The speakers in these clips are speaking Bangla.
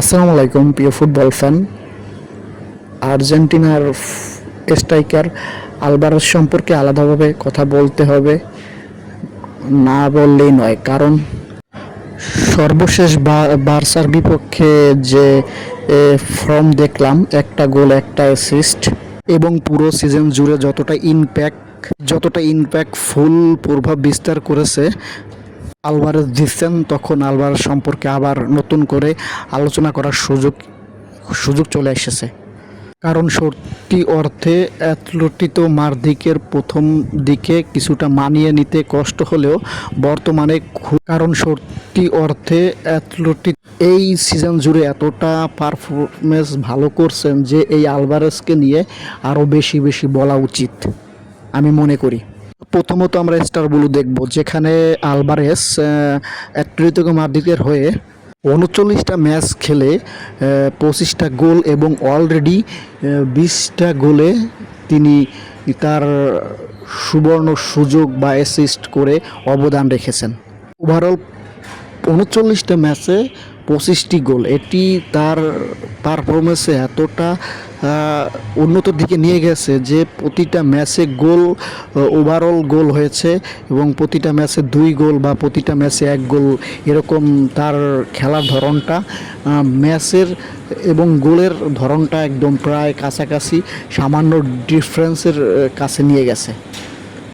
আসসালামু আলাইকুম, প্রিয় ফুটবল ফ্যান। আর্জেন্টিনার স্ট্রাইকার আলবারেস সম্পর্কে আলাদাভাবে কথা বলতে হবে, না বললেই নয়। কারণ সর্বশেষ বার্সার বিপক্ষে যে ফর্ম দেখলাম, একটা গোল, একটা অ্যাসিস্ট এবং পুরো সিজন জুড়ে যতটা ইমপ্যাক্ট যতটা ইমপ্যাক্ট ফুল প্রভাব বিস্তার করেছে আলভারেজ দিচ্ছেন, তখন আলভারেজ সম্পর্কে আবার নতুন করে আলোচনা করার সুযোগ সুযোগ চলে এসেছে। কারণ সত্যি অর্থে অ্যাথলেটিতো মারদিকের প্রথম দিকে কিছুটা মানিয়ে নিতে কষ্ট হলেও বর্তমানে কারণ সত্যি অর্থে অ্যাথলেটিক এই সিজন জুড়ে এতটা পারফরমেন্স ভালো করছেন যে এই আলভারেজকে নিয়ে আরও বেশি বেশি বলা উচিত, আমি মনে করি। প্রথমত আমরা স্টার দেখব, যেখানে আলবারেস অ্যাটলেটিকো মাদ্রিদের হয়ে উনচল্লিশটা ম্যাচ খেলে পঁচিশটা গোল এবং অলরেডি বিশটা গোলে তিনি তার সুবর্ণ সুযোগ বা অ্যাসিস্ট করে অবদান রেখেছেন। ওভারঅল উনচল্লিশটা ম্যাচে পঁচিশটি গোল। এটি তার পারফরমেন্সে এতটা আহ, উন্নতর দিকে নিয়ে গেছে যে প্রতিটা ম্যাচে গোল ওভারঅল গোল হয়েছে এবং প্রতিটা ম্যাচে দুই গোল বা প্রতিটা ম্যাচে এক গোল এরকম তার খেলার ধরনটা ম্যাচের এবং গোলের ধরনটা একদম প্রায় কাছাকাছি সামান্য ডিফারেন্সের কাছে নিয়ে গেছে।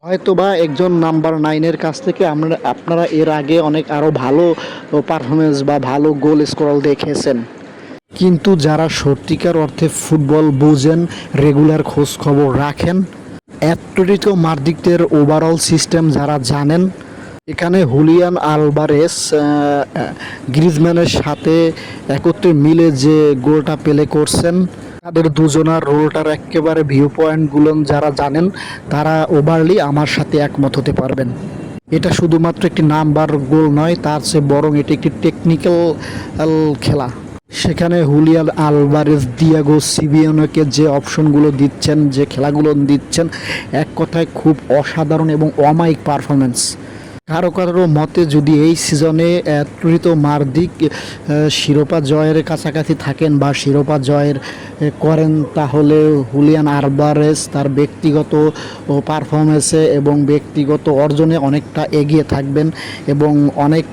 হয়তো বা একজন নাম্বার নাইনের কাছ থেকে আমরা আপনারা এর আগে অনেক আরও ভালো পারফরমেন্স বা ভালো গোল স্কোরাল দেখেছেন। কিন্তু যারা সত্যিকার অর্থে ফুটবল বোঝেন রেগুলার খোঁজ খবর রাখেন অ্যাথলেটিকো মার্দিকদের ওভারঅল সিস্টেম যারা জানেন, এখানে হুলিয়ান আলবারেস গ্রিজম্যানের সাথে একত্রে মিলে যে গোলটা পেলে করছেন, তাদের দুজনার রোলটার একেবারে ভিউ পয়েন্টগুলো যারা জানেন, তারা ওভারলি আমার সাথে একমত হতে পারবেন। এটা শুধুমাত্র একটি নাম্বার গোল নয়, তার চেয়ে বরং এটি একটি টেকনিক্যাল খেলা। সেখানে হুলিয়ান আলভারেজ, দিয়াগো সিবিয়ানোকে যে অপশনগুলো দিচ্ছেন, যে খেলাগুলো দিচ্ছেন, এক কথায় খুব অসাধারণ এবং অমায়িক পারফরমেন্স কারও কারও মতে যদি এই সিজনে ত্রিত মার্দিক শিরোপা জয়ের কাছাকাছি থাকেন বা শিরোপা জয়ের করেন, তাহলে হুলিয়ান আরবারেস তার ব্যক্তিগত পারফরমেন্সে এবং ব্যক্তিগত অর্জনে অনেকটা এগিয়ে থাকবেন এবং অনেক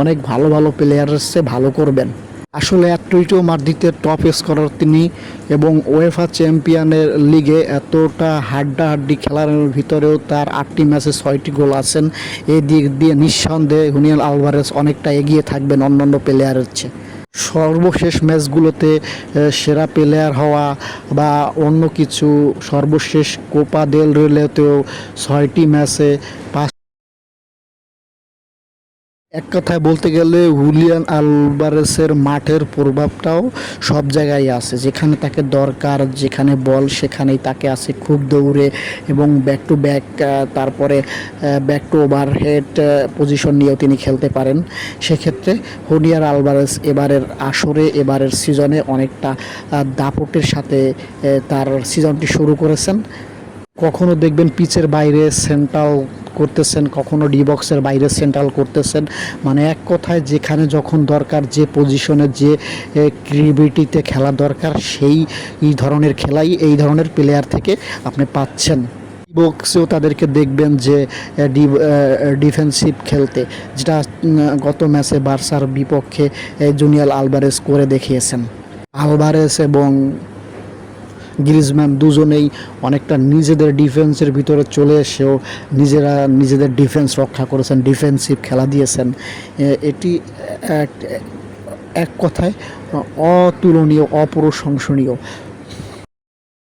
অনেক ভালো ভালো প্লেয়ার্সে ভালো করবেন। আসলে অ্যাটলিটো মাদ্রিদের টপ স্কোরার তিনি এবং ওয়েফা চ্যাম্পিয়নের লিগে এতটা হাড্ডাহাড্ডি খেলার ভিতরেও তার আটটি ম্যাচে ছয়টি গোল আছেন। এই দিক দিয়ে নিঃসন্দেহে হুনিয়াল আলভারেস অনেকটা এগিয়ে থাকবেন অন্যান্য প্লেয়ারের চেয়ে। সর্বশেষ ম্যাচগুলোতে সেরা প্লেয়ার হওয়া বা অন্য কিছু সর্বশেষ কোপা দেল রেলেতেও ছয়টি ম্যাচে পাঁচ এক কথায় বলতে গেলে হুলিয়ান আলবারেসের মাঠের প্রভাবটাও সব জায়গায় আছে। যেখানে তাকে দরকার, যেখানে বল, সেখানেই তাকে আছে খুব দৌড়ে এবং ব্যাক টু ব্যাক তারপরে back to over head position নিয়েও তিনি খেলতে পারেন। সেক্ষেত্রে হুলিয়ান আলবারেস এবারের আসরে, এবারের সিজনে অনেকটা দাপটের সাথে তার সিজনটি শুরু করেছেন। কখনো দেখবেন পিচের বাইরে সেন্ট্রাল করতেছেন, কখনো ডি বক্সের বাইরে সেন্ট্রাল করতেছেন। মানে এক কথায় যেখানে যখন দরকার, যে পজিশনে যে ক্রিয়েটিভিটিতে খেলা দরকার, সেই, এই ধরনের খেলাই, এই ধরনের প্লেয়ার থেকে আপনি পাচ্ছেন। বক্সেও তাদেরকে দেখবেন যে ডিফেন্সিভ খেলতে। যেটা গত ম্যাচে বার্সার বিপক্ষে জুনিয়াল আলবারেস করে দেখিয়েছেন। আলবারেস এবং গ্রিজম্যান দুজনেই অনেকটা নিজেদের ডিফেন্সের ভিতরে চলে এসেও নিজেরা নিজেদের ডিফেন্স রক্ষা করেছেন ডিফেন্সিভ খেলা দিয়েছেন। এটি এক কথায় অতুলনীয়, অপ্রশংসনীয়।